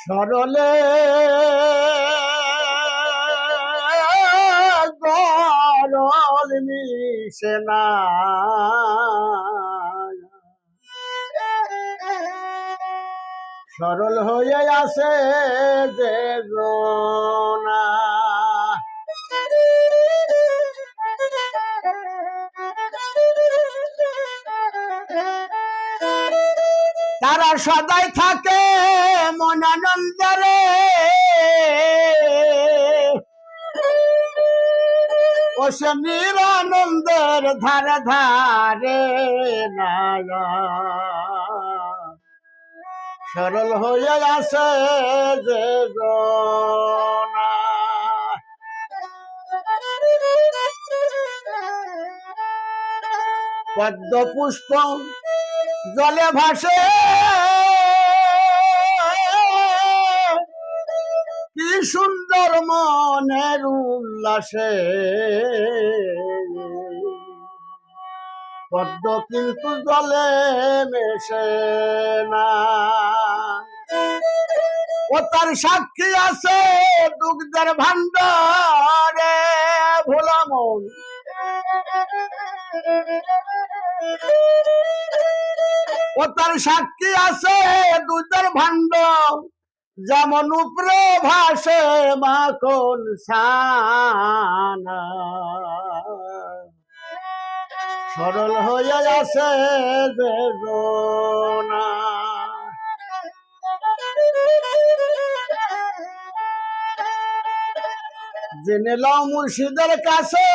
সরলে গরল মিশে না। সরল হয়ে আছে যে জোনা তারা সদাই থাকে মনানন্দরে ও সে নিরানন্দের ধারে ধারে সরল হয়ে আছে যে পদ্ম পুষ্প জলে ভাসে সুন্দর মনের উল্লাসে। পদ্ম কিন্তু জলে মেশে না। ও তার সাক্ষী আছে দুগ্ধের ভান্ডারে ভোলামন ও তার সাক্ষী আছে দুধের ভাণ্ড যেমন উপরে ভাসে মাখন সরল হয়ে আছে জোনা লও মুর্শিদের কাছে।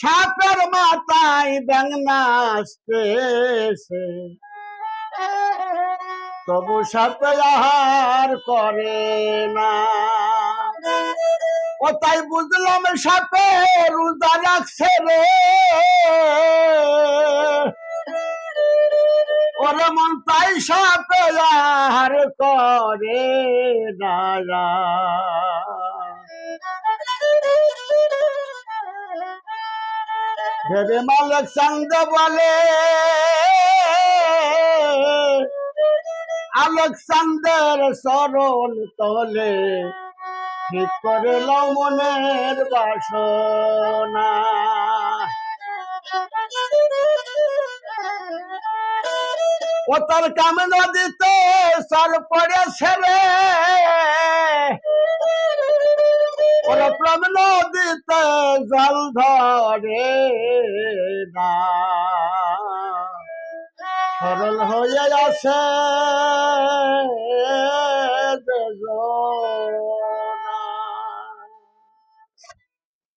সাপের মাথায় ব্যাংনা আসতেছে তবু সাপে করে না। ও তাই বুঝলাম সাপে রোজা রাখছে রে। ওরে মন তাই সাপে করে না ভেবে মালিক চন্দ বলে আলেকসান্ডার সরল তলে ঠিক করে লও মনের বাসনা। ও তার কাম নদীতে সর পড়েছে রে ওরা প্রেম নদীতে জল ধরে না। সরল হয়ে আছে।